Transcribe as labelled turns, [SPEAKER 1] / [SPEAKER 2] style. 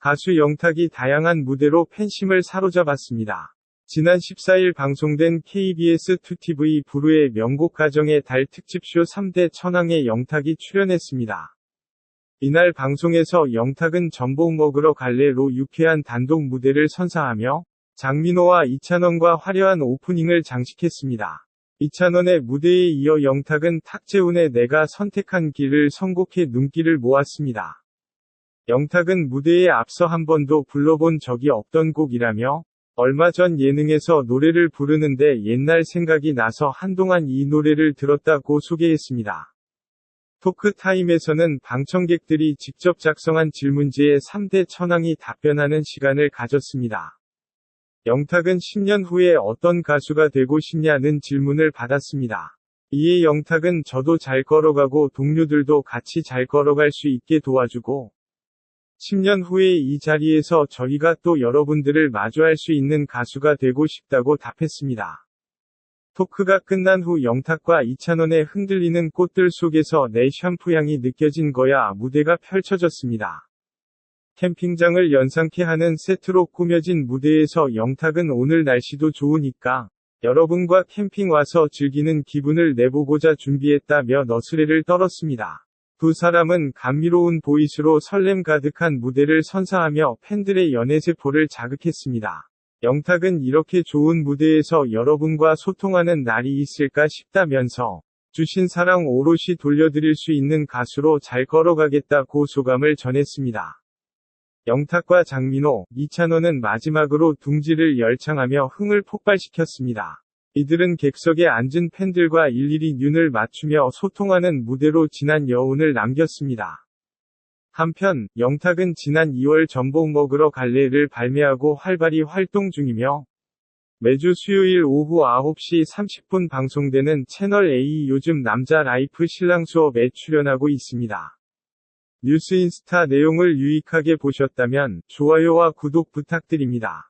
[SPEAKER 1] 가수 영탁이 다양한 무대로 팬심을 사로잡았습니다. 지난 14일 방송된 KBS 2TV 부르의 명곡 가정의 달 특집쇼 3대 천왕에 영탁이 출연했습니다. 이날 방송에서 영탁은 전복 먹으러 갈래로 유쾌한 단독 무대를 선사하며 장민호와 이찬원과 화려한 오프닝을 장식했습니다. 이찬원의 무대에 이어 영탁은 탁재훈의 내가 선택한 길을 선곡해 눈길을 모았습니다. 영탁은 무대에 앞서 한 번도 불러본 적이 없던 곡이라며 얼마 전 예능에서 노래를 부르는데 옛날 생각이 나서 한동안 이 노래를 들었다고 소개했습니다. 토크타임에서는 방청객들이 직접 작성한 질문지에 3대 천왕이 답변하는 시간을 가졌습니다. 영탁은 10년 후에 어떤 가수가 되고 싶냐는 질문을 받았습니다. 이에 영탁은 저도 잘 걸어가고 동료들도 같이 잘 걸어갈 수 있게 도와주고 10년 후에 이 자리에서 저희가 또 여러분들을 마주할 수 있는 가수가 되고 싶다고 답했습니다. 토크가 끝난 후 영탁과 이찬원의 흔들리는 꽃들 속에서 내 샴푸 향이 느껴진 거야 무대가 펼쳐졌습니다. 캠핑장을 연상케 하는 세트로 꾸며진 무대에서 영탁은 오늘 날씨도 좋으니까 여러분과 캠핑 와서 즐기는 기분을 내보고자 준비했다며 너스레를 떨었습니다. 두 사람은 감미로운 보이스로 설렘 가득한 무대를 선사하며 팬들의 연애 세포를 자극했습니다. 영탁은 이렇게 좋은 무대에서 여러분과 소통하는 날이 있을까 싶다면서 주신 사랑 오롯이 돌려드릴 수 있는 가수로 잘 걸어가겠다고 소감을 전했습니다. 영탁과 장민호, 이찬원은 마지막으로 둥지를 열창하며 흥을 폭발시켰습니다. 이들은 객석에 앉은 팬들과 일일이 눈을 맞추며 소통하는 무대로 지난 여운을 남겼습니다. 한편, 영탁은 지난 2월 전복 먹으러 갈래를 발매하고 활발히 활동 중이며, 매주 수요일 오후 9시 30분 방송되는 채널A 요즘 남자 라이프 신랑 수업에 출연하고 있습니다. 뉴스 인스타 내용을 유익하게 보셨다면 좋아요와 구독 부탁드립니다.